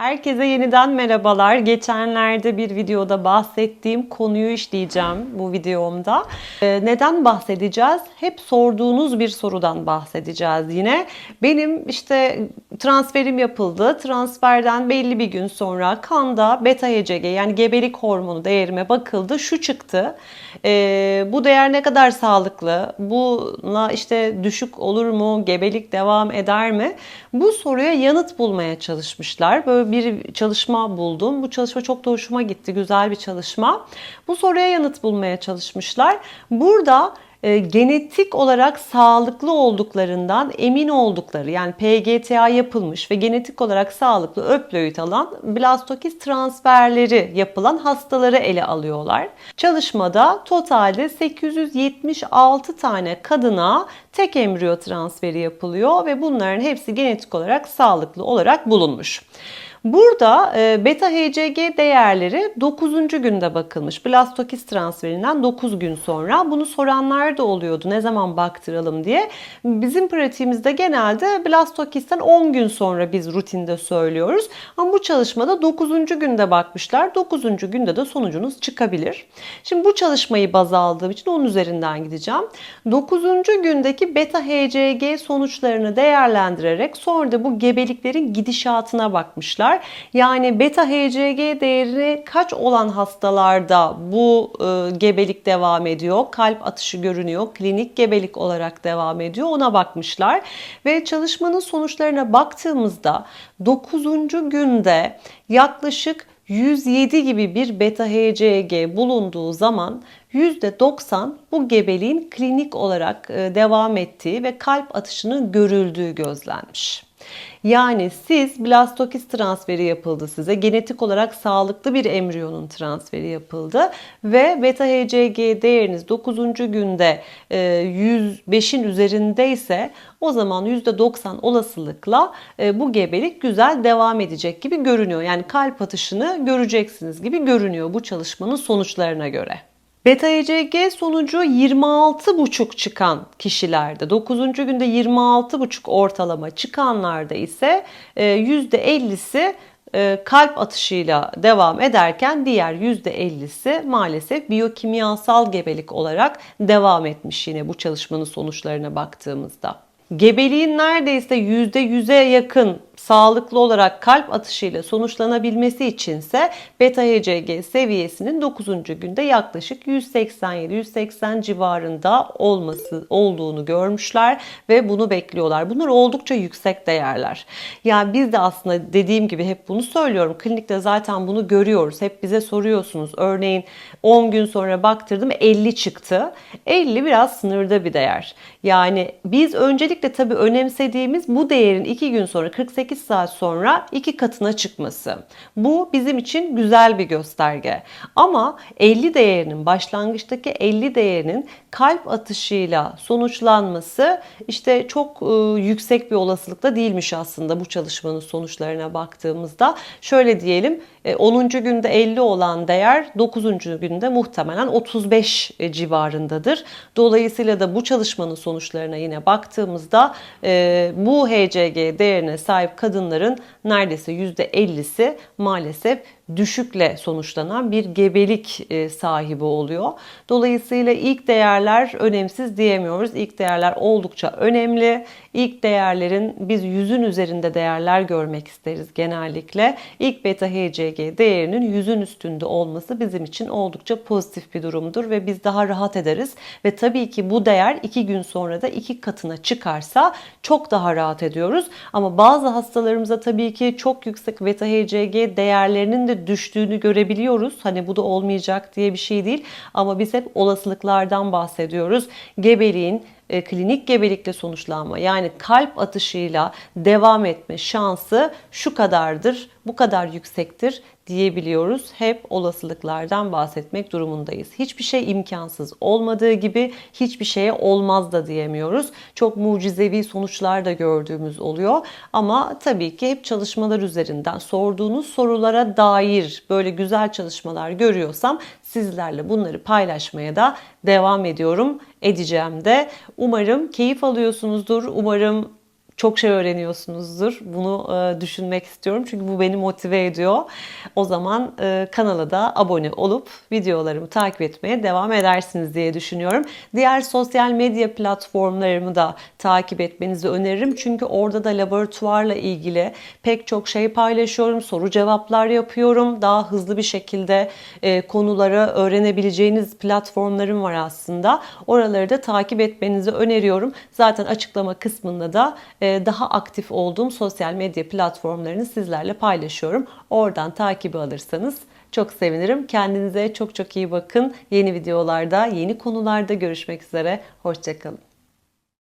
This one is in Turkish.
Herkese yeniden merhabalar. Geçenlerde bir videoda bahsettiğim konuyu işleyeceğim bu videomda. Ee, neden bahsedeceğiz? Hep sorduğunuz bir sorudan bahsedeceğiz yine. Benim işte transferim yapıldı. Transferden belli bir gün sonra kanda beta HCG yani gebelik hormonu değerime bakıldı. Şu çıktı. Ee, bu değer ne kadar sağlıklı? Buna işte düşük olur mu? Gebelik devam eder mi? Bu soruya yanıt bulmaya çalışmışlar. Böyle bir çalışma buldum. Bu çalışma çok da hoşuma gitti. Güzel bir çalışma. Bu soruya yanıt bulmaya çalışmışlar. Burada e, genetik olarak sağlıklı olduklarından emin oldukları yani PGTA yapılmış ve genetik olarak sağlıklı öploid alan blastokist transferleri yapılan hastaları ele alıyorlar. Çalışmada totalde 876 tane kadına tek embriyo transferi yapılıyor ve bunların hepsi genetik olarak sağlıklı olarak bulunmuş. Burada e, beta HCG değerleri 9. günde bakılmış. Blastokist transferinden 9 gün sonra. Bunu soranlar da oluyordu. Ne zaman baktıralım diye. Bizim pratiğimizde genelde blastokistten 10 gün sonra biz rutinde söylüyoruz. Ama bu çalışmada 9. günde bakmışlar. 9. günde de sonucunuz çıkabilir. Şimdi bu çalışmayı baz aldığım için onun üzerinden gideceğim. 9. gündeki beta HCG sonuçlarını değerlendirerek sonra da bu gebeliklerin gidişatına bakmışlar var. Yani beta HCG değeri kaç olan hastalarda bu e, gebelik devam ediyor? Kalp atışı görünüyor. Klinik gebelik olarak devam ediyor. Ona bakmışlar. Ve çalışmanın sonuçlarına baktığımızda 9. günde yaklaşık 107 gibi bir beta HCG bulunduğu zaman %90 bu gebeliğin klinik olarak e, devam ettiği ve kalp atışının görüldüğü gözlenmiş. Yani siz blastokist transferi yapıldı size. Genetik olarak sağlıklı bir embriyonun transferi yapıldı ve beta HCG değeriniz 9. günde 105'in e, üzerindeyse o zaman %90 olasılıkla e, bu gebelik güzel devam edecek gibi görünüyor. Yani kalp atışını göreceksiniz gibi görünüyor bu çalışmanın sonuçlarına göre. Beta ECG sonucu 26,5 çıkan kişilerde 9. günde 26,5 ortalama çıkanlarda ise %50'si e, e, kalp atışıyla devam ederken diğer %50'si maalesef biyokimyasal gebelik olarak devam etmiş yine bu çalışmanın sonuçlarına baktığımızda. Gebeliğin neredeyse %100'e yakın sağlıklı olarak kalp atışıyla sonuçlanabilmesi içinse beta HCG seviyesinin 9. günde yaklaşık 187-180 civarında olması olduğunu görmüşler ve bunu bekliyorlar. Bunlar oldukça yüksek değerler. Yani biz de aslında dediğim gibi hep bunu söylüyorum. Klinikte zaten bunu görüyoruz. Hep bize soruyorsunuz. Örneğin 10 gün sonra baktırdım 50 çıktı. 50 biraz sınırda bir değer. Yani biz öncelikle tabii önemsediğimiz bu değerin 2 gün sonra 48 48 saat sonra iki katına çıkması. Bu bizim için güzel bir gösterge. Ama 50 değerinin başlangıçtaki 50 değerinin kalp atışıyla sonuçlanması işte çok e, yüksek bir olasılıkla değilmiş aslında bu çalışmanın sonuçlarına baktığımızda. Şöyle diyelim 10. E, günde 50 olan değer 9. günde muhtemelen 35 e, civarındadır. Dolayısıyla da bu çalışmanın sonuçlarına yine baktığımızda e, bu HCG değerine sahip kadınların neredeyse %50'si maalesef düşükle sonuçlanan bir gebelik e, sahibi oluyor. Dolayısıyla ilk değerler önemsiz diyemiyoruz. İlk değerler oldukça önemli. İlk değerlerin biz yüzün üzerinde değerler görmek isteriz genellikle. İlk beta HCG değerinin yüzün üstünde olması bizim için oldukça pozitif bir durumdur ve biz daha rahat ederiz. Ve tabii ki bu değer iki gün sonra da iki katına çıkarsa çok daha rahat ediyoruz. Ama bazı hastalarımıza tabii ki çok yüksek beta HCG değerlerinin düştüğünü görebiliyoruz. Hani bu da olmayacak diye bir şey değil. Ama biz hep olasılıklardan bahsediyoruz. Gebeliğin e, klinik gebelikle sonuçlanma yani kalp atışıyla devam etme şansı şu kadardır, bu kadar yüksektir diyebiliyoruz. Hep olasılıklardan bahsetmek durumundayız. Hiçbir şey imkansız olmadığı gibi hiçbir şeye olmaz da diyemiyoruz. Çok mucizevi sonuçlar da gördüğümüz oluyor. Ama tabii ki hep çalışmalar üzerinden sorduğunuz sorulara dair böyle güzel çalışmalar görüyorsam sizlerle bunları paylaşmaya da devam ediyorum. Edeceğim de. Umarım keyif alıyorsunuzdur. Umarım çok şey öğreniyorsunuzdur. Bunu e, düşünmek istiyorum çünkü bu beni motive ediyor. O zaman e, kanala da abone olup videolarımı takip etmeye devam edersiniz diye düşünüyorum. Diğer sosyal medya platformlarımı da takip etmenizi öneririm. Çünkü orada da laboratuvarla ilgili pek çok şey paylaşıyorum. Soru cevaplar yapıyorum. Daha hızlı bir şekilde e, konuları öğrenebileceğiniz platformlarım var aslında. Oraları da takip etmenizi öneriyorum. Zaten açıklama kısmında da e, daha aktif olduğum sosyal medya platformlarını sizlerle paylaşıyorum. Oradan takibi alırsanız çok sevinirim. Kendinize çok çok iyi bakın. Yeni videolarda, yeni konularda görüşmek üzere. Hoşçakalın.